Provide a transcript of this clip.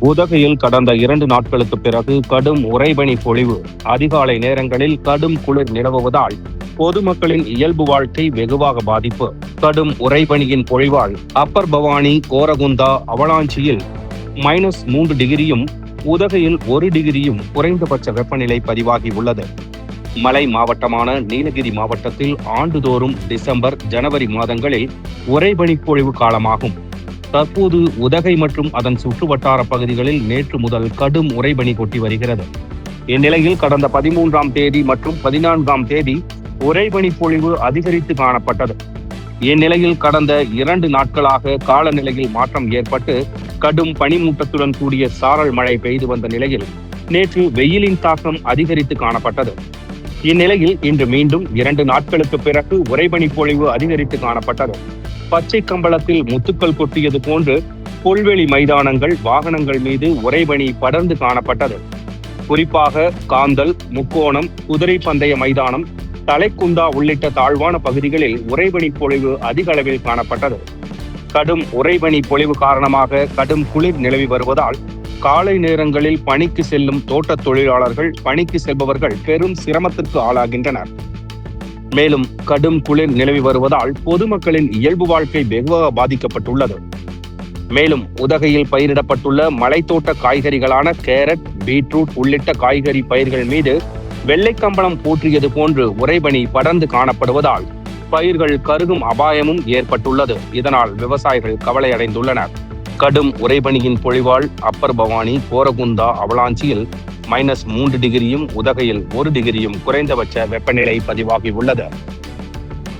உதகையில் கடந்த இரண்டு நாட்களுக்கு பிறகு கடும் உறைபனி பொழிவு. அதிகாலை நேரங்களில் கடும் குளிர் நிலவுவதால் பொதுமக்களின் இயல்பு வாழ்க்கை வெகுவாக பாதிப்பு. கடும் உறைபனியின் பொழிவால் அப்பர் பவானி கோரகுந்தா அவலாஞ்சியில் மைனஸ் மூன்று டிகிரியும் உதகையில் ஒரு டிகிரியும் குறைந்தபட்ச வெப்பநிலை பதிவாகி உள்ளது. மலை மாவட்டமான நீலகிரி மாவட்டத்தில் ஆண்டுதோறும் டிசம்பர் ஜனவரி மாதங்களில் உறைபனிப்பொழிவு காலமாகும். தற்போது உதகை மற்றும் அதன் சுற்றுவட்டார பகுதிகளில் நேற்று முதல் கடும் உறைபனி கொட்டி வருகிறது. இந்நிலையில் கடந்த பதிமூன்றாம் தேதி மற்றும் பதினான்காம் தேதி உறைபனி பொழிவு அதிகரித்து காணப்பட்டது. இந்நிலையில் கடந்த இரண்டு நாட்களாக காலநிலையில் மாற்றம் ஏற்பட்டு கடும் பனிமூட்டத்துடன் கூடிய சாரல் மழை பெய்து வந்த நிலையில் நேற்று வெயிலின் தாக்கம் அதிகரித்து காணப்பட்டது. இந்நிலையில் இன்று மீண்டும் இரண்டு நாட்களுக்கு பிறகு உறைபனி பொழிவு அதிகரித்து காணப்பட்டது. பச்சை கம்பளத்தில் முத்துக்கள் கொட்டியது போன்று புல்வெளி மைதானங்கள் வாகனங்கள் மீது உறைபனி படர்ந்து காணப்பட்டது. குறிப்பாக காந்தல் முக்கோணம் குதிரை பந்தய மைதானம் தலைக்குந்தா உள்ளிட்ட தாழ்வான பகுதிகளில் உறைபனி பொழிவு அதிக அளவில் காணப்பட்டது. கடும் உறைபனி பொழிவு காரணமாக கடும் குளிர் நிலவி வருவதால் காலை நேரங்களில் பணிக்கு செல்லும் தோட்டத் தொழிலாளர்கள் பணிக்கு செல்பவர்கள் பெரும் சிரமத்திற்கு ஆளாகின்றனர். மேலும் கடும் குளிர் நிலவி வருவதால் பொதுமக்களின் இயல்பு வாழ்க்கை வெகுவாக பாதிக்கப்பட்டுள்ளது. மேலும் உதகையில் பயிரிடப்பட்டுள்ள மலைத்தோட்ட காய்கறிகளான கேரட் பீட்ரூட் உள்ளிட்ட காய்கறி பயிர்கள் மீது வெள்ளைக்கம்பளம் போற்றியது போன்று உறைபனி படர்ந்து காணப்படுவதால் பயிர்கள் கருகும் அபாயமும் ஏற்பட்டுள்ளது. இதனால் விவசாயிகள் கவலையடைந்துள்ளனர். கடும் உறைபனியின் பொழிவால் அப்பர் பவானி கோரகுந்தா அவலாஞ்சியில் மைனஸ் மூன்று டிகிரியும் உதகையில் ஒரு டிகிரியும் குறைந்தபட்ச வெப்பநிலை பதிவாகியுள்ளது